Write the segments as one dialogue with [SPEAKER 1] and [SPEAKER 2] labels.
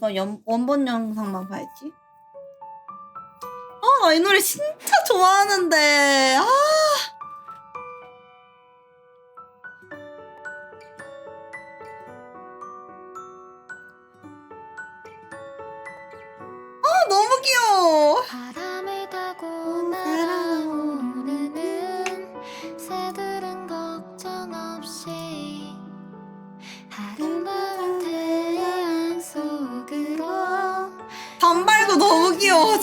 [SPEAKER 1] 뭐 연, 원본 영상만 봐야지. 아, 나 이 노래 진짜 좋아하는데. 아. 아, 너무 귀여워.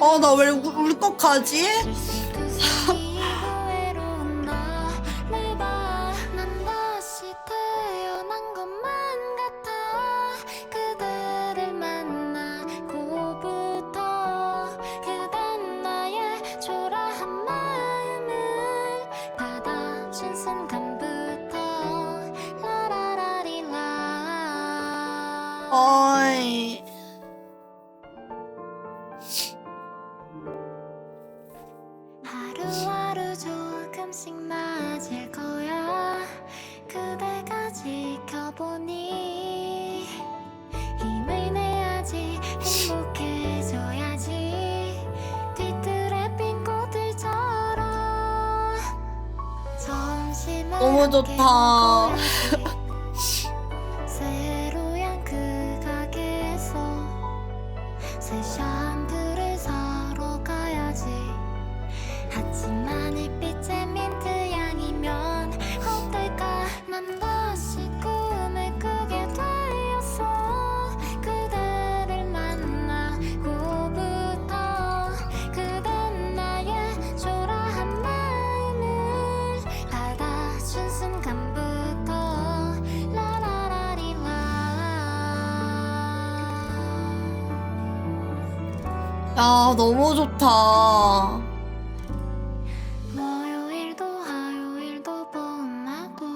[SPEAKER 2] 어, 아, 나
[SPEAKER 1] 왜 울컥하지?
[SPEAKER 2] 어,
[SPEAKER 1] 어이. 너무 좋다.
[SPEAKER 2] 네, 야,
[SPEAKER 1] 너무 좋다.
[SPEAKER 2] 월요일도 화요일도 봄하고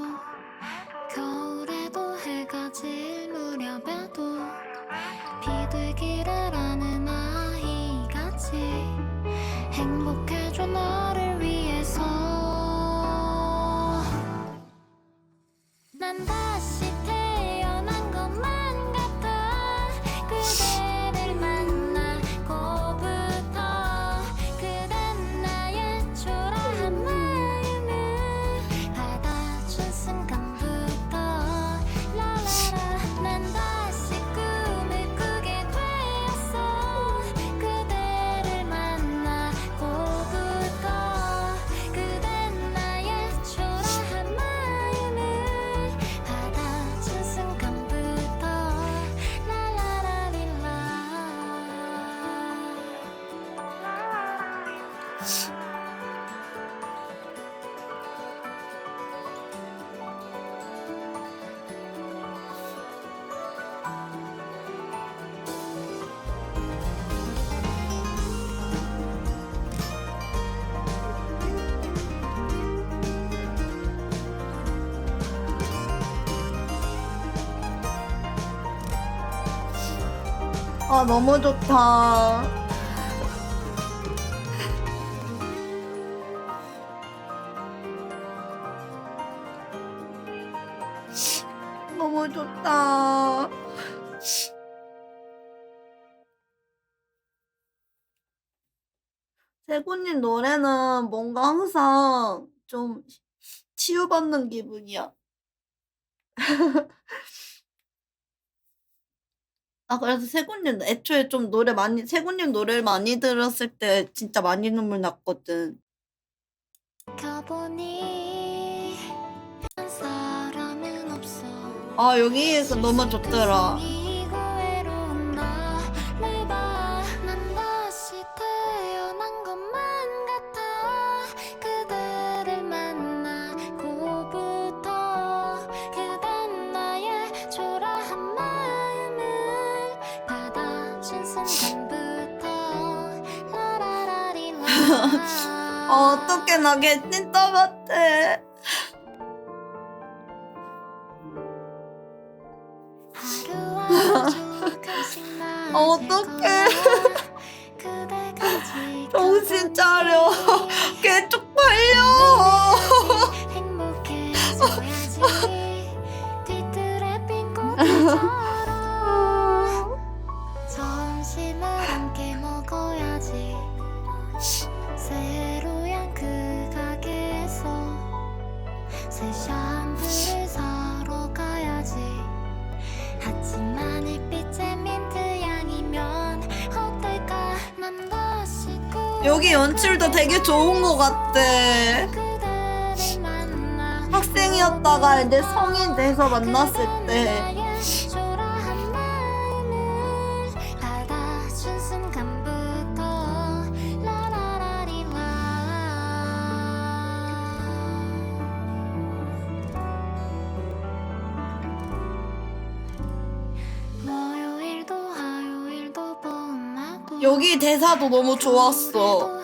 [SPEAKER 2] 겨울에도 해가 질 무렵에도 비둘기를 아는 아이같이 행복해줘 너를 위해서 난다 아,
[SPEAKER 1] 너무 좋다. 너무 좋다. 세곤님 노래는 뭔가 항상 좀 치유받는 기분이야. 아 그래서 세군님 애초에 좀 노래 많이 세군님 노래를 많이 들었을 때 진짜 많이 눈물 났거든.
[SPEAKER 2] 가보니 사람은 없어.
[SPEAKER 1] 아 여 기에 너무 좋더라.
[SPEAKER 2] 아,
[SPEAKER 1] 어떡해, 나 같아. 아, 어떡해. 정신 차려. 여기 연출도 되게 좋은 것 같아. 학생이었다가 이제 성인 돼서 만났을 때. 여기 대사도 너무 좋았어.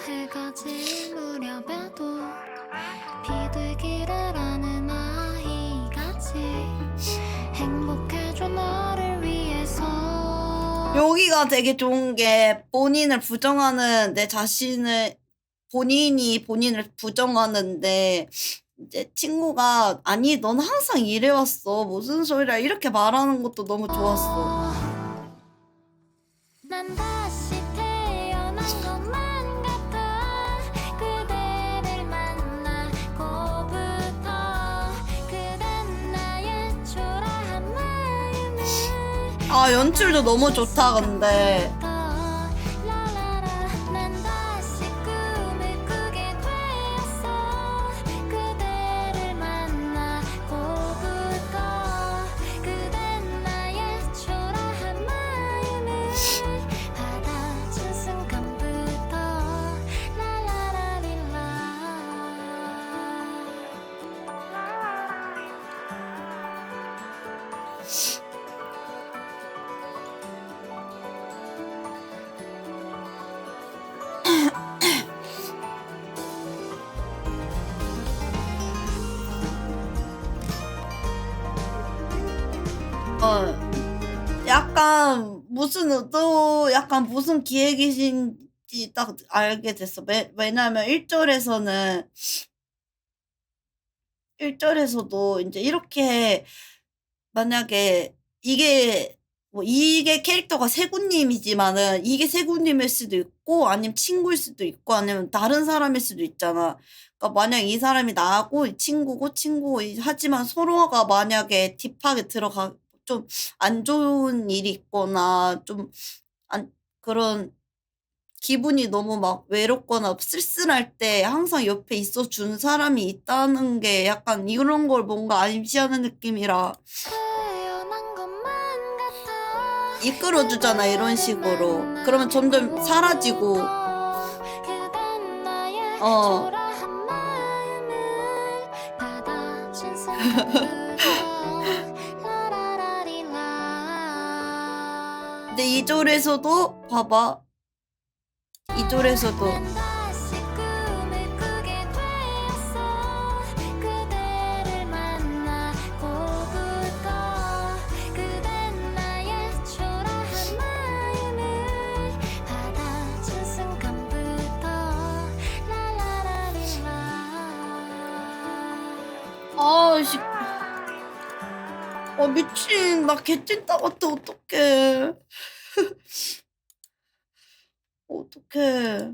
[SPEAKER 1] 여기가 되게 좋은 게 본인을 부정하는 내 자신을 본인이 본인을 부정하는데 이제 친구가 아니 넌 항상 이래왔어 무슨 소리야 이렇게 말하는 것도 너무 좋았어. 연출도 너무 좋다 근데
[SPEAKER 2] 어
[SPEAKER 1] 약간 무슨 의도 약간 무슨 기획이신지 딱 알게 됐어. 왜, 왜냐면 1절에서는 1절에서도 이제 이렇게 만약에 이게 뭐 이게 캐릭터가 세구님이지만은 이게 세구님일 수도 있고 아니면 친구일 수도 있고 아니면 다른 사람일 수도 있잖아. 그러니까 만약 이 사람이 나하고 친구고 친구고 이- 하지만 서로가 만약에 딥하게 들어가 좀 안 좋은 일이 있거나 좀 안 그런 기분이 너무 막 외롭거나 쓸쓸할 때 항상 옆에 있어 준 사람이 있다는 게 약간 이런 걸 뭔가 암시하는 느낌이라
[SPEAKER 2] 태어난 것만 같아
[SPEAKER 1] 이끌어 주잖아 이런 식으로. 그러면 점점 사라지고 어. 근데 2절에서도 봐봐. 2절에서도
[SPEAKER 2] 난 다시 꿈을 꾸게 되었어 그대를 만나고부터 그댄 나의 초라한 마음을 받아준
[SPEAKER 1] 어 미친. 나 개찐따 같아. 어떡해. 어떡해.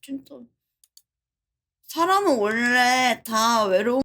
[SPEAKER 1] 개찐따. 사람은 원래 다 외로운